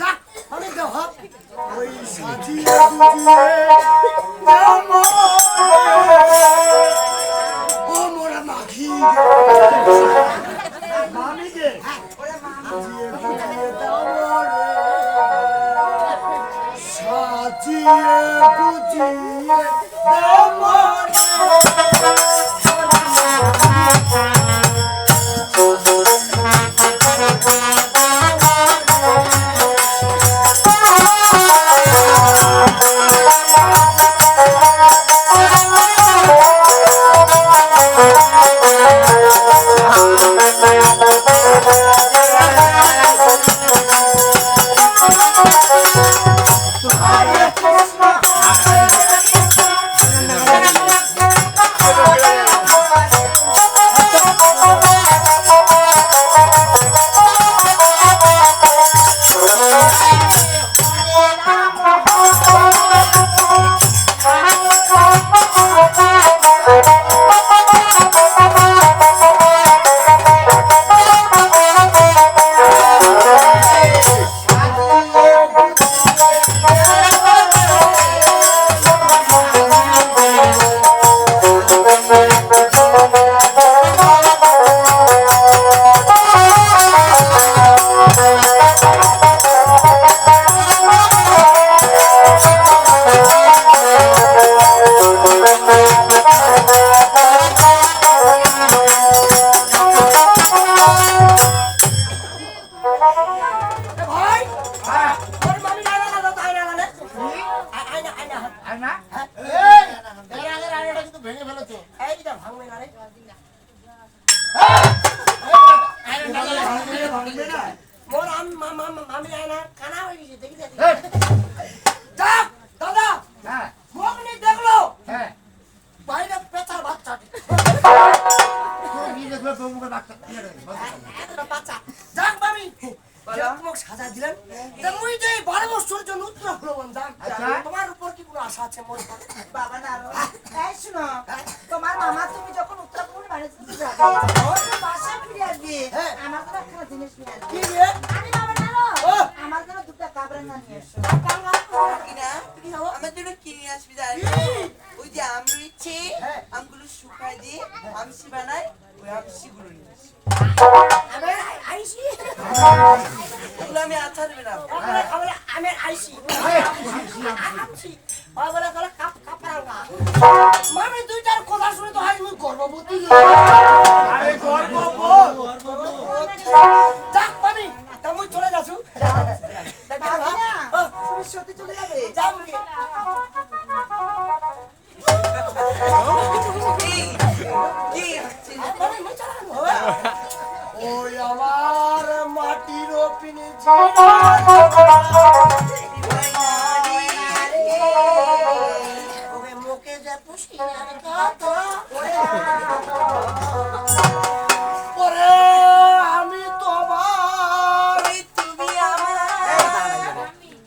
যাক আমি দাও ওই সাজিয়ে মোর আম মামা মামি আইনা কানা হয়ে গেছে দেখি দেখি যাক দাদা হ্যাঁ মগনি দেখল হ্যাঁ বাইরে পেঁচার বাচ্চা বাচ্চা যাক মামি তোমাকে সাজা দিলেন। মুই যে বারো বছর জন্য উত্তর হলো যাক আচ্ছা। তোমার উপর কি কোনো আশা আছে মোর বাবা না এই শোনো তোমার মামা তুমি যখন উত্তরাখণ্ড বাড়িতে যাবে। বাসা ফিরে আসবে হ্যাঁ। আমার জন্য একটা জিনিস নিয়ে আসবে কি রে? আমি বাবা আমার জন্য দুটো কাবরাঙ্গা নিয়ে এসো। কিনা আমার জন্য কিনে আসবি জানি ওই যে হ্যাঁ। শুকাই দিয়ে আমসি বানাই ওই আমসিগুলো নিয়ে আসি আমি আচার আমরা আমি আইসি ওই বলে বলে কাপ কাপড়াঙ্গা মামি দুইটার কথা শুনে তো হাই গর্ভবতী আরে গর্ব যাক মামি তা মুই চলে যাচ্ছু বাবা না তুমি সত্যি চলে যাবে যাও ওই আমার মাটির পিনে মুখে যে পুষি আর কত ওরে আমি তোমার ওই তুমি আমার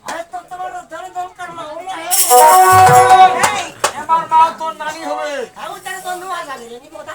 হয়তো তোমার ধরে দরকার না হলো এই, আমার মা তোর নানি হবে আমি তার বন্ধু আসা গেলে নি কথা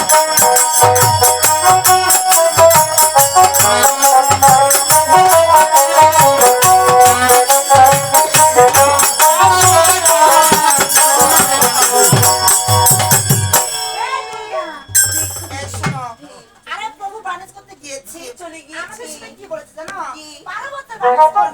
还是放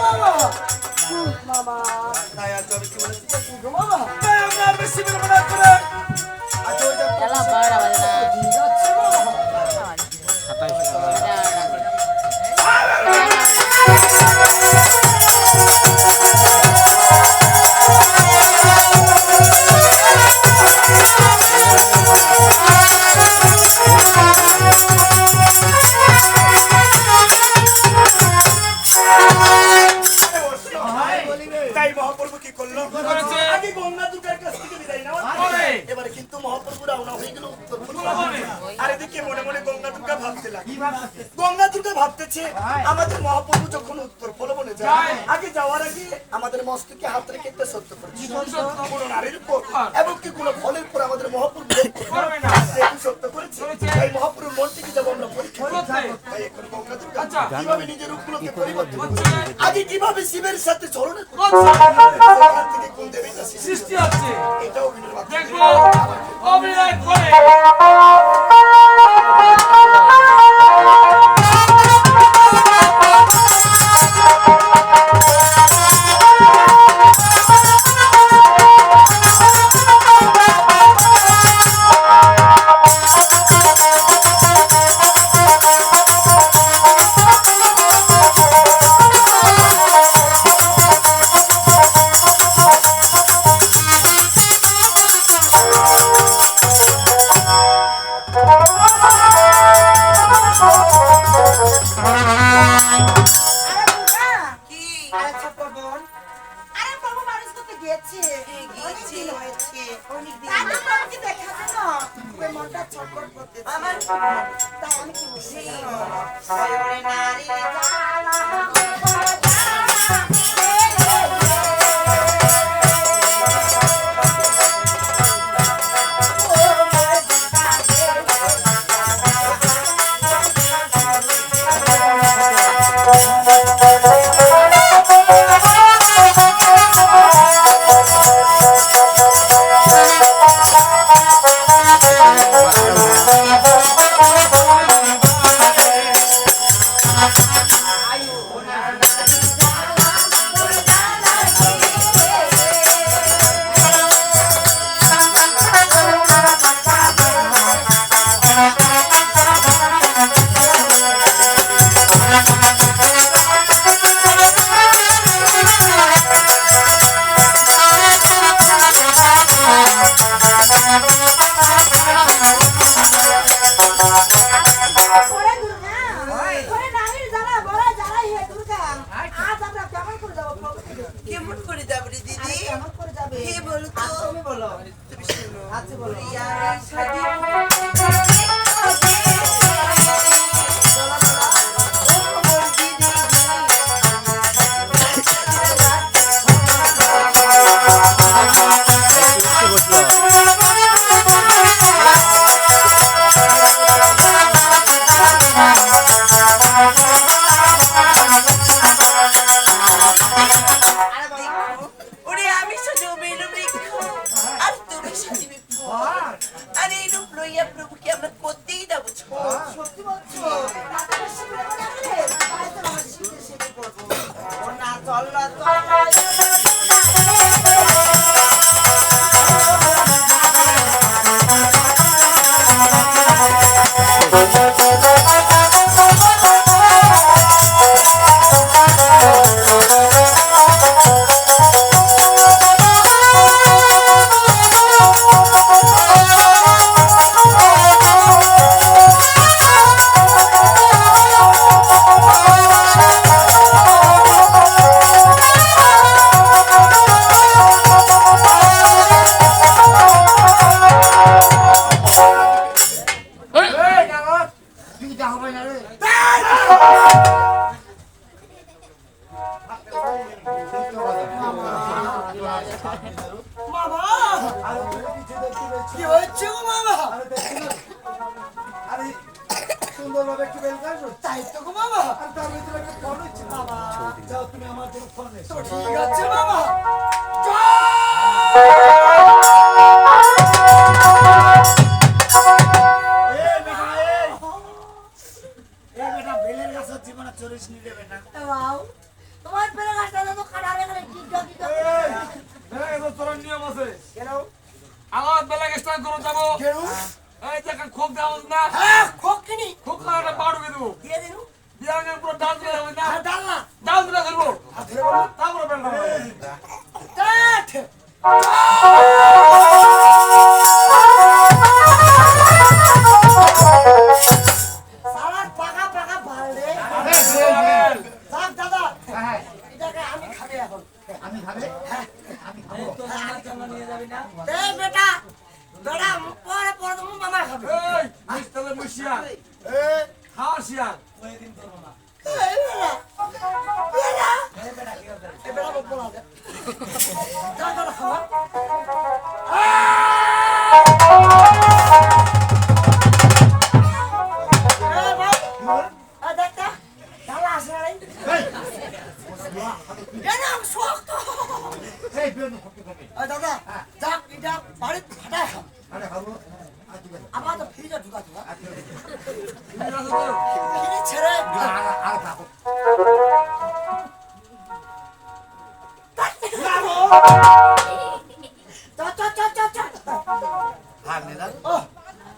বাবা। বাবা। তাই কি আমরা বেশি না। ¡Vamos! ¡Vamos! ¡Vamos! ¡Vamos! আর এদিকে মনে মনে গঙ্গা দুর্গা ভাবতে লাগে গঙ্গা দুর্গা ভাবতেছে আমাদের মহাপ্রভু যখন উত্তর পলবনে যায় আগে যাওয়ার আগে আমাদের মস্তকে হাত রেখে একটা সত্য করেছে কোনো নারীর উপর এবং কি কোনো ফলের উপর আমাদের মহাপ্রভু সত্য করেছে? তাই মহাপ্রভুর মন থেকে যাব আমরা পরীক্ষা তাই এখন গঙ্গা দুর্গা কীভাবে নিজের রূপগুলোকে পরিবর্তন আগে কীভাবে শিবের সাথে চলনে থেকে কোন দেবীটা সৃষ্টি হচ্ছে। এটা মাধ্যমে দেখব। অভিনয় করে। মনটা ছটফট করতেছে। আমার তাই নারী চল মামা নিয়ম আছে। আমার বেলা স্নান করে যাব এই যে খোপ দেওয়া না। হ্যাঁ খোকিনি খোপ খাওয়াটা পাউডার দেবো। দিয়ে দিন? বিয়াঙ্গের পুরো ডাল দিলে হবে না? ডাল না। ডাল দিলে ধরবো তারপরে বেলটা হবে। সারা পাকা পাকা ভালো রে। দাদা। আমি খাবে এখন। আমি খাবে? মিস্টারে মুশিয়া খাওয়া শিয়াল এই বেটা বেটা এই বেটা বল দাদা খাওয়া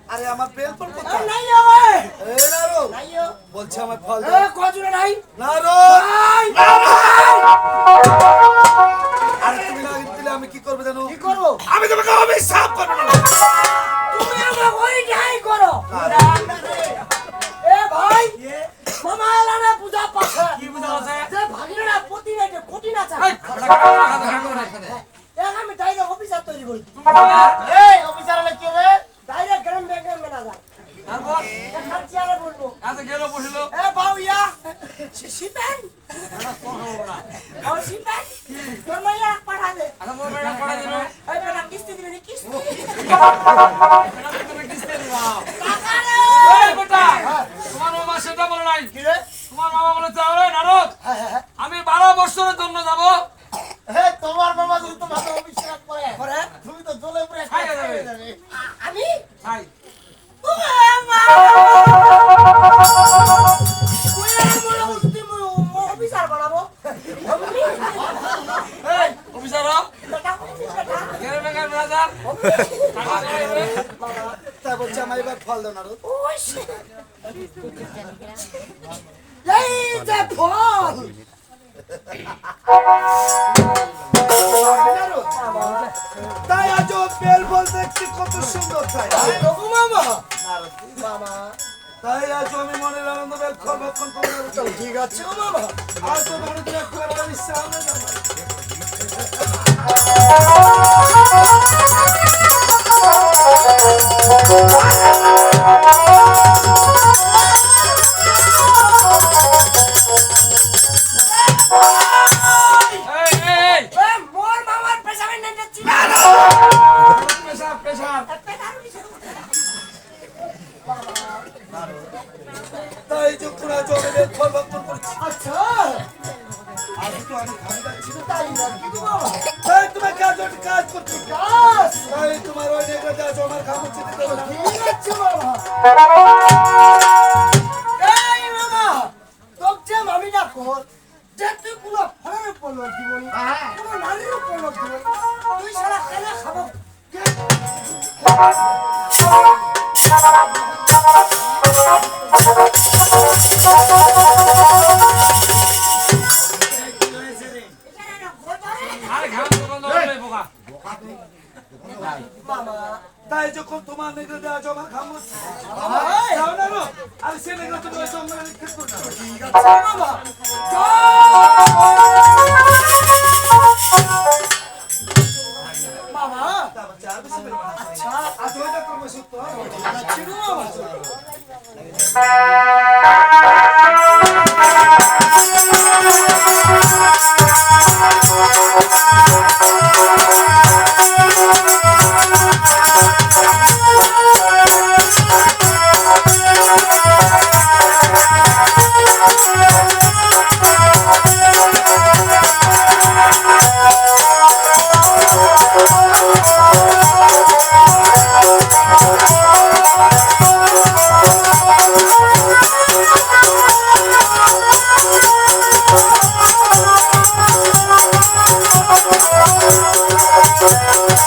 আর আমার বেল ফল কোথায় নাই ওই এই নারো নাই বলছে আমার ফল এ কজুরে নাই নারো নাই আরে তুমি না দিলে আমি কি করব জানো কি করব আমি তোমাকে অভিশাপ করব তুমি আমার ওই যাই করো এ ভাই মামা এলা পূজা পাশে কি বুঝা আছে যে ভাগিনা প্রতি নাইতে কোটি না চা এই, বেটা খাওয়া খাওয়া খাওয়া খাওয়া। এক আমি ডাইরেক্ট অফিসার তৈরি করি এই অফিসার ডাইরেক্ট গ্রাম ব্যাংকের ম্যানেজার তারপর এখান এ বেটা কিস্তি তুমি রে তোমার মামা সেটা বলে নাই কি রে তোমার মামা বলে নারদ হ্যাঁ হ্যাঁ হ্যাঁ আমি বারো বছরের জন্য যাব। হে, তোমার বাবা তোমাকে তাই বলছে আমার এবার ফল দাও নারো এই যে ফল তাই আজ বেল বল দেখতে কত সুন্দর তাই। মামা মামা তাই আজ আমি মনের আনন্দ ব্যাখ্যা ভক্ষণ ঠিক আছে। ও তো ভালো আমি সামনে তাই যখন তোমার নেগড়ে দেওয়া জমা খামো আর সে নেগড়ে তোমার সম্মান ঠিক আছে।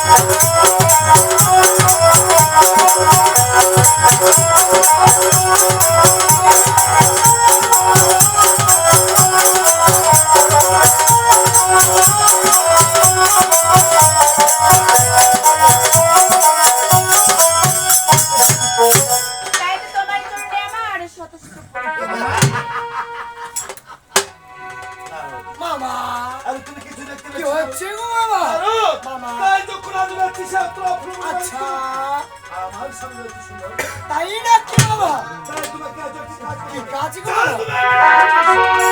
Thank you. Amen.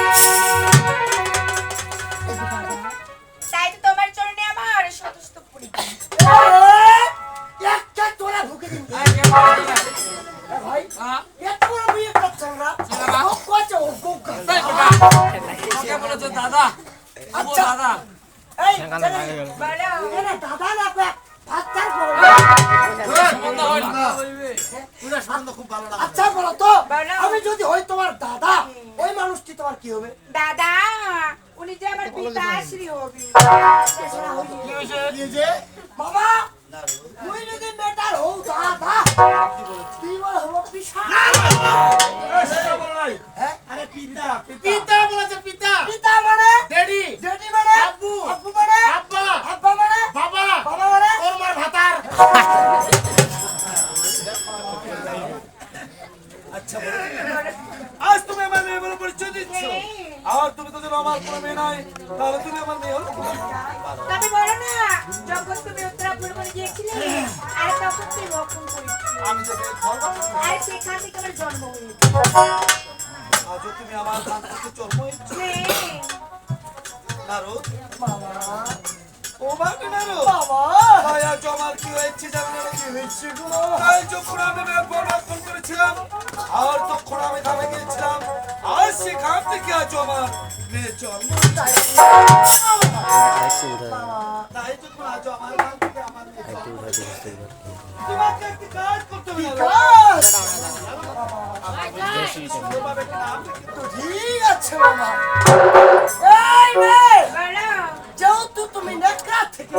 আর তখন আমি ধামে গিয়েছিলাম আর সেখান থেকে আজ আমার মেয়ের জন্ম তাই যখন তোমাকে একটি কাজ করতে হবে ঠিক আছে মামা এই রে যেহেতু তুমি নেকড়া থেকে।